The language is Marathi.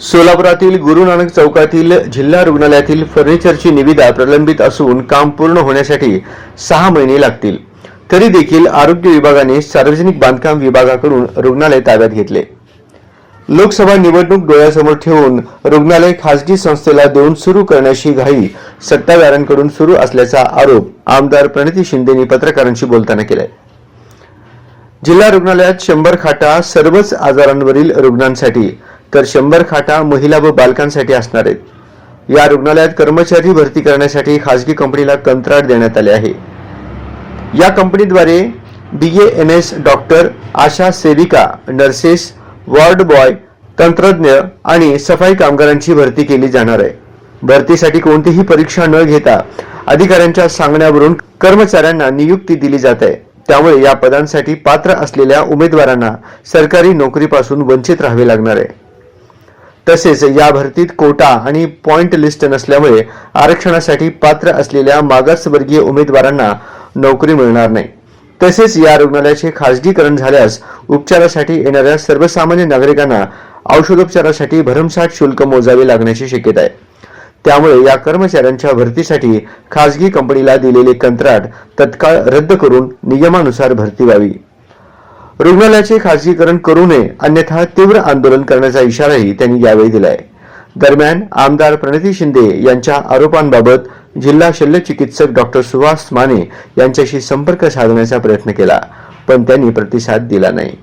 सोलापुरातील गुरु नानक चौकातील जिल्हा रुग्णालयातील फर्निचरची निविदा प्रलंबित असून काम पूर्ण होण्यासाठी सहा महिने लागतील. तरी देखील आरोग्य विभागाने सार्वजनिक बांधकाम विभागाकडून रुग्णालय ताब्यात घेतले. लोकसभा निवडणूक डोळ्यासमोर ठेवून रुग्णालय खासगी संस्थेला देऊन सुरू करण्याची घाई सत्ताधाऱ्यांकडून सुरू असल्याचा आरोप आमदार प्रणिती शिंदेनी पत्रकारांशी बोलताना केलाय. जिल्हा रुग्णालयात शंभर खाटा सर्वच आजारांवरील रुग्णांसाठी तर शंभर खाटा महिला व बालकांसाठी असणार आहेत. या रुग्णालयात कर्मचारी भरती करण्यासाठी खासगी कंपनीला कंत्राट देण्यात आले आहे. या कंपनीद्वारे B N S doctor ASHA सेविका नर्सेस वॉर्ड बॉय तंत्रज्ञ आणि सफाई कामगारांची भरती केली जाणार आहे. भरतीसाठी कोणतीही परीक्षा न घेता अधिकाऱ्यांच्या सांगण्यावरून कर्मचाऱ्यांना नियुक्ती दिली जात आहे. त्यामुळे या पदांसाठी पात्र असलेल्या उमेदवारांना सरकारी नोकरीपासून वंचित राहावे लागणार आहे. तसेच या भरतीत कोटा आणि पॉइंट लिस्ट नसल्यामुळे आरक्षणासाठी पात्र असलेल्या मागासवर्गीय उमेदवारांना नोकरी मिळणार नाही. तसेच या रुग्णालयाचे खासगीकरण झाल्यास उपचारासाठी येणाऱ्या सर्वसामान्य नागरिकांना औषधोपचारासाठी भरमसाठ शुल्क मोजावे लागण्याची शक्यता आहे. त्यामुळे या कर्मचाऱ्यांच्या भरतीसाठी खासगी कंपनीला दिलेले कंत्राट तत्काळ रद्द करून नियमानुसार भरती व्हावी. रुग्णालयाचे खासगीकरण करू नये अन्यथा तीव्र आंदोलन करण्याचा इशाराही त्यांनी यावेळी दिलाय. दरम्यान आमदार प्रणिती शिंदे यांच्या आरोपांबाबत जिल्हा शल्यचिकित्सक डॉक्टर सुहास माने यांच्याशी संपर्क साधण्याचा प्रयत्न केला पण त्यांनी प्रतिसाद दिला नाही.